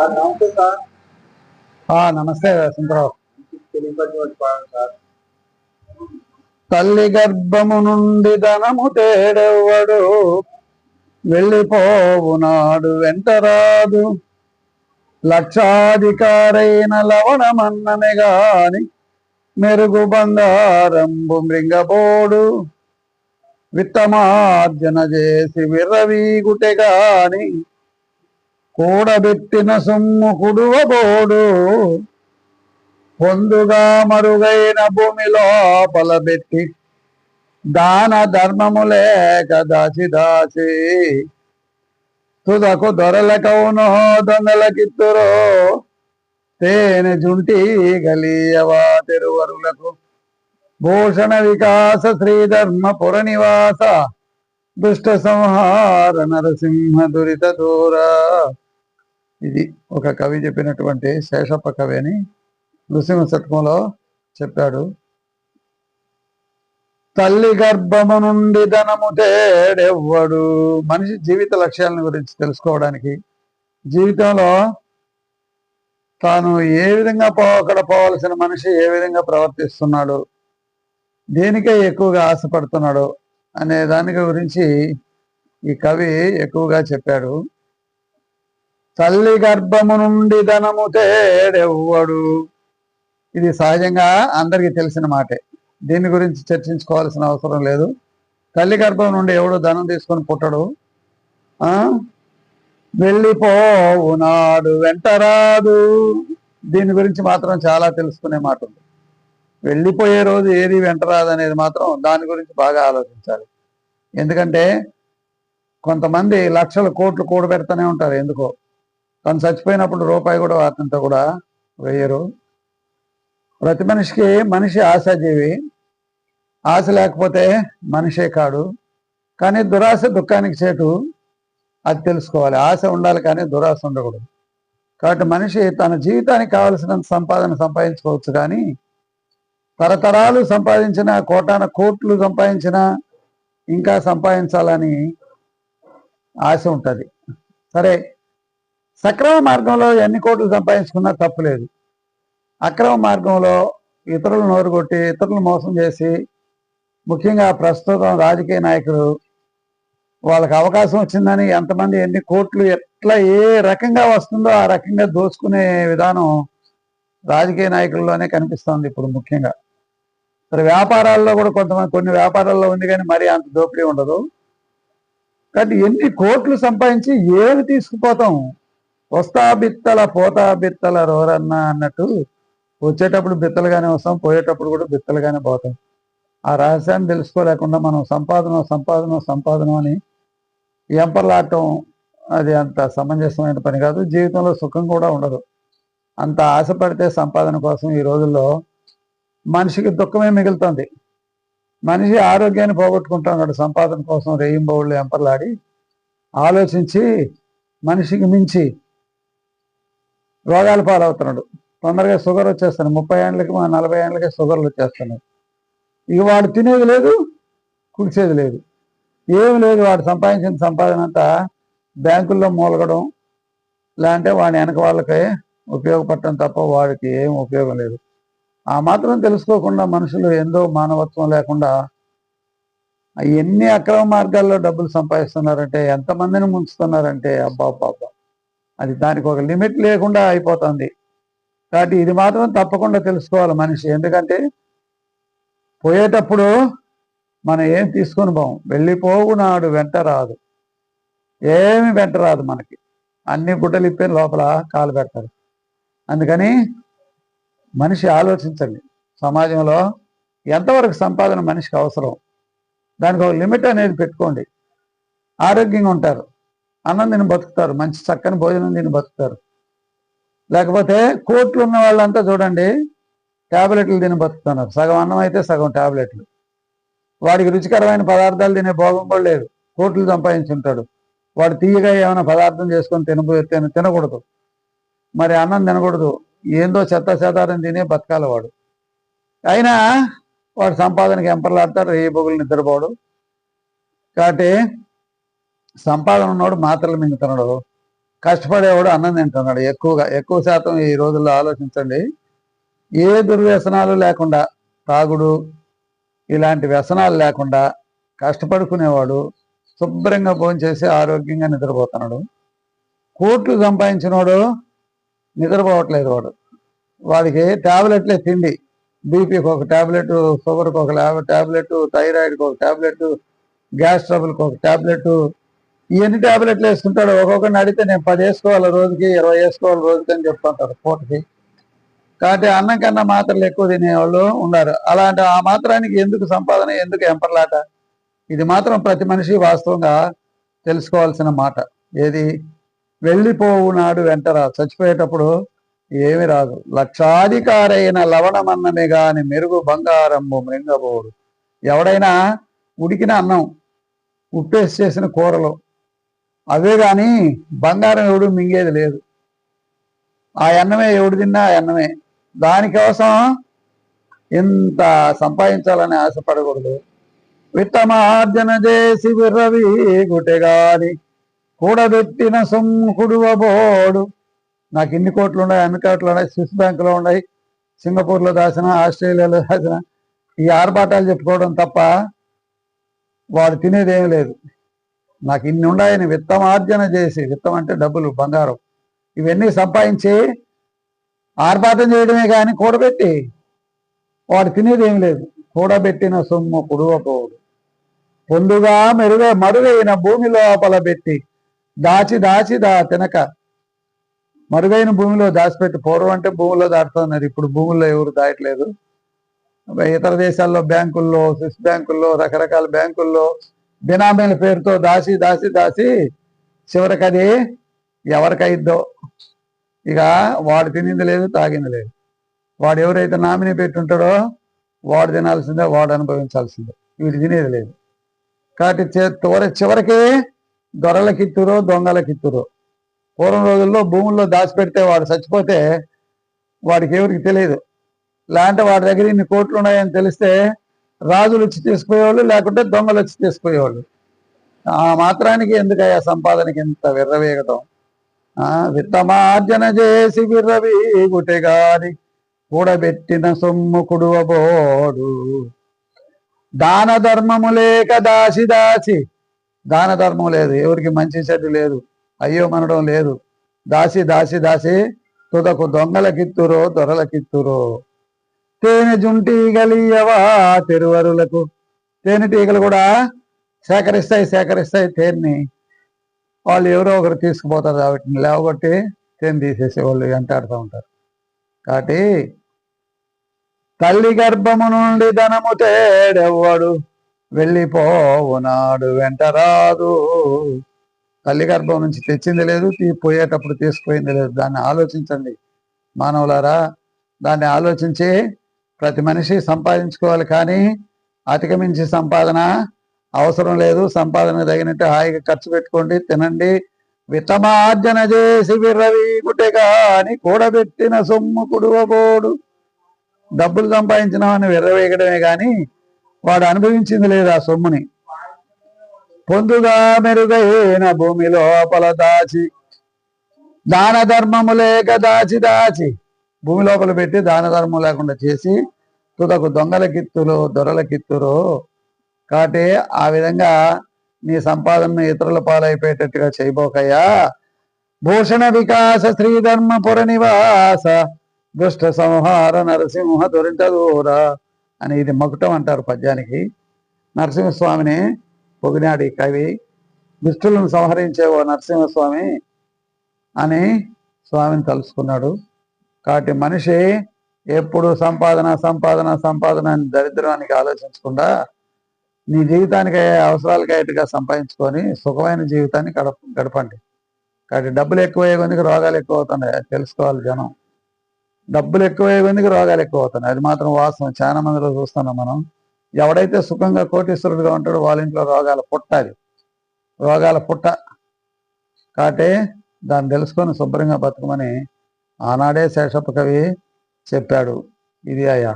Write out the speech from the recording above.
Sir నమస్తే sir. ఆ, నమస్తే సుందరరావు తల్లి గర్భము నుండి ధనము తేడెవ్వడు. వెళ్ళిపోవు నాడు వెంటరాదు. లక్షాధికారైన లవణమన్నమే గాని మెరుగు బంగారంబు మృంగపోడు. విత్తమార్జన చేసి విర్రవీగుటె గాని కూడబెట్టిన సొమ్ము కుడువబోడు పొందుగా మరుగైన భూమి లోపల పెట్టి దాన ధర్మము లేక దాచి దాచి తుదకు దొరలకవును దొంగలకిత్తురో తేనె జుంటి గలీయవా తెరువరులకు భూషణ వికాస శ్రీధర్మ పుర నివాస దుష్ట సంహార నరసింహ దురిత దూరా. ఇది ఒక కవి చెప్పినటువంటి శేషప్ప కవి అని నృసింహ శతకంలో చెప్పాడు. తల్లి గర్భము నుండి ధనము తేడెవ్వడు. మనిషి జీవిత లక్ష్యాలను గురించి తెలుసుకోవడానికి జీవితంలో తాను ఏ విధంగా పో అక్కడ పోవలసిన మనిషి ఏ విధంగా ప్రవర్తిస్తున్నాడు దేనికే ఎక్కువగా ఆశపడుతున్నాడు అనే దాని గురించి ఈ కవి ఎక్కువగా చెప్పాడు. తల్లి గర్భము నుండి ధనము తేడెవ్వడు. ఇది సహజంగా అందరికీ తెలిసిన మాటే. దీని గురించి చర్చించుకోవాల్సిన అవసరం లేదు. తల్లి గర్భం నుండి ఎవడు ధనం తీసుకొని పుట్టడు? వెళ్ళిపోవు నాడు వెంటరాదు దీని గురించి మాత్రం చాలా తెలుసుకునే మాట ఉంది. వెళ్ళిపోయే రోజు ఏది వెంటరాదు అనేది మాత్రం దాని గురించి బాగా ఆలోచించాలి. ఎందుకంటే కొంతమంది లక్షల కోట్లు కూడబెడతానే ఉంటారు. ఎందుకో? తను చచ్చిపోయినప్పుడు రూపాయి కూడా అతనితో కూడా వేయరు ప్రతి మనిషికి మనిషి ఆశాజీవి. ఆశ లేకపోతే మనిషే కాడు. కానీ దురాశ దుఃఖానికి చేటు అది తెలుసుకోవాలి. ఆశ ఉండాలి కానీ దురాశ ఉండకూడదు. కాబట్టి మనిషి తన జీవితానికి కావలసినంత సంపాదన సంపాదించుకోవచ్చు కానీ తరతరాలు సంపాదించిన కోటాన కోట్లు సంపాదించిన ఇంకా సంపాదించాలని ఆశ ఉంటుంది. సరే సక్రమ మార్గంలో ఎన్ని కోట్లు సంపాదించుకున్నా తప్పులేదు. అక్రమ మార్గంలో ఇతరులు నోరు కొట్టి ఇతరులను మోసం చేసి ముఖ్యంగా ప్రస్తుతం రాజకీయ నాయకులు వాళ్ళకి అవకాశం వచ్చిందని ఎంతమంది ఎన్ని కోట్లు ఎట్లా ఏ రకంగా వస్తుందో ఆ రకంగా దోచుకునే విధానం రాజకీయ నాయకుల్లోనే కనిపిస్తుంది ఇప్పుడు ముఖ్యంగా. మరి వ్యాపారాల్లో కూడా కొంతమంది కొన్ని వ్యాపారాల్లో ఉంది కానీ మరి అంత దోపిడీ ఉండదు. కానీ ఎన్ని కోట్లు సంపాదించి ఏమి తీసుకుపోతాం? వస్తా బిత్తల పోతా బిత్తల రోరన్న అన్నట్టు వచ్చేటప్పుడు బిత్తలుగానే వస్తాం పోయేటప్పుడు కూడా బిత్తలుగానే పోతాం. ఆ రహస్యాన్ని తెలుసుకోలేకుండా మనం సంపాదన సంపాదన సంపాదన అని ఎంపర్లాడటం అది అంత సమంజసమైన పని కాదు. జీవితంలో సుఖం కూడా ఉండదు. అంత ఆశపడితే సంపాదన కోసం ఈ రోజుల్లో మనిషికి దుఃఖమే మిగులుతుంది. మనిషి ఆరోగ్యాన్ని పోగొట్టుకుంటాడు సంపాదన కోసం రేయింబౌళ్ళు ఎంపర్లాడి ఆలోచించి మనిషికి మించి రోగాలు పాలవుతున్నాడు. తొందరగా షుగర్ వచ్చేస్తున్నాయి ముప్పై ఏళ్ళకి మా నలభై ఏళ్ళకి షుగర్లు వచ్చేస్తున్నాయి. ఇక వాడు తినేది లేదు కుడిచేది లేదు. ఏం లేదు వాడు సంపాదించిన సంపాదన అంతా బ్యాంకుల్లో మూలగడం. లేదంటే వాడి వెనక వాళ్ళకే ఉపయోగపడటం తప్ప వాడికి ఏం ఉపయోగం లేదు. ఆ మాత్రం తెలుసుకోకుండా మనుషులు ఎంతో మానవత్వం లేకుండా ఎన్ని అక్రమ మార్గాల్లో డబ్బులు సంపాదిస్తున్నారంటే ఎంతమందిని ముంచుతున్నారంటే అబ్బా అబ్బా అబ్బా అది దానికి ఒక లిమిట్ లేకుండా అయిపోతుంది. కాబట్టి ఇది మాత్రం తప్పకుండా తెలుసుకోవాలి మనిషి. ఎందుకంటే పోయేటప్పుడు మనం ఏం తీసుకొని పోం? వెళ్ళిపోవు నాడు వెంట రాదు. ఏమి వెంట రాదు మనకి. అన్ని గుడ్డలు ఇప్పి లోపల కాలు పెడతారు. అందుకని మనిషి ఆలోచించండి. సమాజంలో ఎంతవరకు సంపాదన మనిషికి అవసరం? దానికి ఒక లిమిట్ అనేది పెట్టుకోండి. ఆరోగ్యంగా ఉంటారు. అన్నం తిని బతుకుతారు. మంచి చక్కని భోజనం తిని బతుకుతారు. లేకపోతే కోట్లు ఉన్న వాళ్ళంతా చూడండి ట్యాబ్లెట్లు తిని బతుకుతున్నారు. సగం అన్నం అయితే సగం ట్యాబ్లెట్లు వాడికి రుచికరమైన పదార్థాలు తినే భోగం కూడా లేదు. కోట్లు సంపాదించుంటాడు. వాడు తీయగా ఏమైనా పదార్థం చేసుకొని తినబో తిన తినకూడదు. మరి అన్నం తినకూడదు. ఏందో చెత్త చెదారం తినే బతకాలి వాడు. అయినా వాడు సంపాదనకి ఎంపర్లాడతాడు. ఏ బొగులు నిద్రపోడు. కాబట్టి సంపాదన ఉన్నవాడు మాత్రలు మింగుతున్నాడు. కష్టపడేవాడు అన్నం తింటున్నాడు. ఎక్కువగా ఎక్కువ శాతం ఈ రోజుల్లో ఆలోచించండి. ఏ దుర్వ్యసనాలు లేకుండా తాగుడు ఇలాంటి వ్యసనాలు లేకుండా కష్టపడుకునేవాడు శుభ్రంగా భోంచేసి ఆరోగ్యంగా నిద్రపోతున్నాడు. కోట్లు సంపాదించినవాడు నిద్రపోవట్లేదు వాడు. వాడికి టాబ్లెట్లే తిండి. బీపీకి ఒక టాబ్లెట్ షుగర్కి ఒక ట్యాబ్లెట్ థైరాయిడ్కి ఒక టాబ్లెట్ గ్యాస్ ట్రబుల్కి ఒక టాబ్లెట్ ఎన్ని టాబ్లెట్లు వేసుకుంటాడు ఒక్కొక్కరిని అడిగితే నేను పది వేసుకోవాలి రోజుకి ఇరవై వేసుకోవాలి రోజుకి అని చెప్తుంటారు పూటకి కాబట్టి అన్నం కన్నా మాత్రలు ఎక్కువ తినేవాళ్ళు ఉన్నారు అలాంటి ఆ మాత్రానికి ఎందుకు సంపాదన ఎందుకు ఎంపర్లాట? ఇది మాత్రం ప్రతి మనిషి వాస్తవంగా తెలుసుకోవాల్సిన మాట. ఏది? వెళ్ళిపోవు నాడు వెంటరా. చచ్చిపోయేటప్పుడు ఏమి రాదు. లక్షాధికారైన లవణమన్నమే గాని మెరుగు బంగారంబు మృంగబోడు. ఎవడైనా ఉడికిన అన్నం ఉప్పేసి చేసిన కూరలు అవే గాని బంగారం ఎవడు మింగేది లేదు. ఆ అన్నమే ఎవడు తిన్నా ఆ అన్నమే. దానికోసం ఇంత సంపాదించాలని ఆశపడకూడదు. విత్తమార్జన చేసి విర్రవి గుటెగాని కూడబెట్టిన అబోడు నాకు ఇన్ని కోట్లు ఉన్నాయి అన్ని కోట్లు ఉన్నాయి స్విస్ బ్యాంకులో ఉన్నాయి సింగపూర్లో దాచిన ఆస్ట్రేలియాలో దాచిన. ఈ ఆర్భాటాలు చెప్పుకోవడం తప్ప వాడు తినేది లేదు. నాకు ఇన్ని ఉన్నాయని విత్తమార్జన చేసి విత్తం అంటే డబ్బులు బంగారం ఇవన్నీ సంపాదించి ఆర్భాటం చేయడమే కానీ కూడబెట్టి వాడు తినేది ఏం లేదు. కూడబెట్టిన సొమ్ము కుడువపోడు పొందుగా మెరుగ మరుగైన భూమి లోపల పెట్టి దాచి దాచి దా తినక మరుగైన భూమిలో దాచిపెట్టి పూర్వం అంటే భూమిలో దాటుతున్నారు. ఇప్పుడు భూముల్లో ఎవరు దాయట్లేదు. ఇతర దేశాల్లో బ్యాంకుల్లో స్విస్ బ్యాంకుల్లో రకరకాల బ్యాంకుల్లో బినామీల పేరుతో దాసి దాసి దాసి చివరికి అది ఎవరికైద్దో. ఇక వాడు తినింది లేదు తాగింది లేదు. వాడు ఎవరైతే నామినీ పెట్టుంటాడో వాడు తినాల్సిందే వాడు అనుభవించాల్సిందే. వీడు తినేది లేదు. కాబట్టి చే- చివరి చివరికి దొరలకిత్తురో దొంగలకిత్తురో. పూర్వం రోజుల్లో భూముల్లో దాచిపెడితే వాడు చచ్చిపోతే వాడికి ఎవరికి తెలియదు. లేదంటే వాడి దగ్గర ఇన్ని కోట్లు ఉన్నాయని తెలిస్తే రాజులు వచ్చి తీసుకుపోయేవాళ్ళు లేకుంటే దొంగలు వచ్చి తీసుకుపోయేవాళ్ళు. ఆ మాత్రానికి ఎందుకయ్యా సంపాదనకి ఇంత విర్రవేగటం? ఆ విత్తమార్జన చేసి విర్రవి గుటెగాని కూడబెట్టిన సొమ్ము కుడువబోడు దాన ధర్మము లేక దాసి దాసి దాన ధర్మం లేదు ఎవరికి మంచి చెడు లేదు అయ్యో మనడం లేదు. దాసి దాసి దాసి తుదకు దొంగలకిత్తురో దొరలకిత్తురో. తేనె జుంటీగలియవా తెరువరులకు? తేనెటీగలు కూడా సేకరిస్తాయి సేకరిస్తాయి తేనెని. వాళ్ళు ఎవరో ఒకరు తీసుకుపోతారు కాబట్టి లేవగొట్టి తేనె తీసేసే వాళ్ళు వెంటాడుతూ ఉంటారు. కాబట్టి తల్లి గర్భము నుండి ధనము తేడెవ్వడు వెళ్ళిపోవునాడు వెంటరాదు. తల్లి గర్భం నుంచి తెచ్చింది లేదు పోయేటప్పుడు తీసుకుపోయింది లేదు. దాన్ని ఆలోచించండి. మానవులారా దాన్ని ఆలోచించి ప్రతి మనిషి సంపాదించుకోవాలి కానీ అతికమించి సంపాదన అవసరం లేదు. సంపాదన తగినట్టు హాయిగా ఖర్చు పెట్టుకోండి తినండి. విత్తమార్జన చేసి విర్రవి గుటెగా అని కూడబెట్టిన సొమ్ము కుడువబోడు. డబ్బులు సంపాదించినామని విర్రవేయడమే కానీ వాడు అనుభవించింది లేదు ఆ సొమ్ముని. పొందుగా మెరుగైన భూమి లోపల దాచి దాన ధర్మము లేక దాచి దాచి భూమి లోపల పెట్టి దాన ధర్మం లేకుండా చేసి తుదకు దొంగల కిత్తులు దొరల కిత్తురు కాబట్టి ఆ విధంగా నీ సంపాదనను ఇతరుల పాలైపోయేటట్టుగా చేయబోకయ్యా. భూషణ వికాస శ్రీధర్మపుర నివాస దుష్ట సంహార నరసింహ దొరింట దూర అని ఇది మకుటం అంటారు పద్యానికి. నరసింహస్వామిని పొగినాడు ఈ కవి. దుష్టులను సంహరించే ఓ నరసింహస్వామి అని స్వామిని తలుసుకున్నాడు కాబట్టి మనిషి ఎప్పుడు సంపాదన సంపాదన సంపాదన అని దరిద్రానికి ఆలోచించకుండా నీ జీవితానికి అవసరాలకి అయ్యేట్టుగా సంపాదించుకొని సుఖమైన జీవితాన్ని గడప గడపండి. కాబట్టి డబ్బులు ఎక్కువయ్యే కొందికి కొద్దికి రోగాలు ఎక్కువ అవుతున్నాయి అది తెలుసుకోవాలి జనం. డబ్బులు ఎక్కువయ్యే కొద్దికి రోగాలు ఎక్కువ అవుతున్నాయి అది మాత్రం వాస్తవం. చాలా మందిలో చూస్తున్నాం మనం. ఎవడైతే సుఖంగా కోటీశ్వరుడుగా ఉంటాడో వాళ్ళ ఇంట్లో రోగాలు పుట్టాలి. రోగాల పుట్ట. కాబట్టి దాన్ని తెలుసుకొని శుభ్రంగా బతకమని ఆనాడే శేషప్ప కవి చెప్పాడు ఇది అయ్యా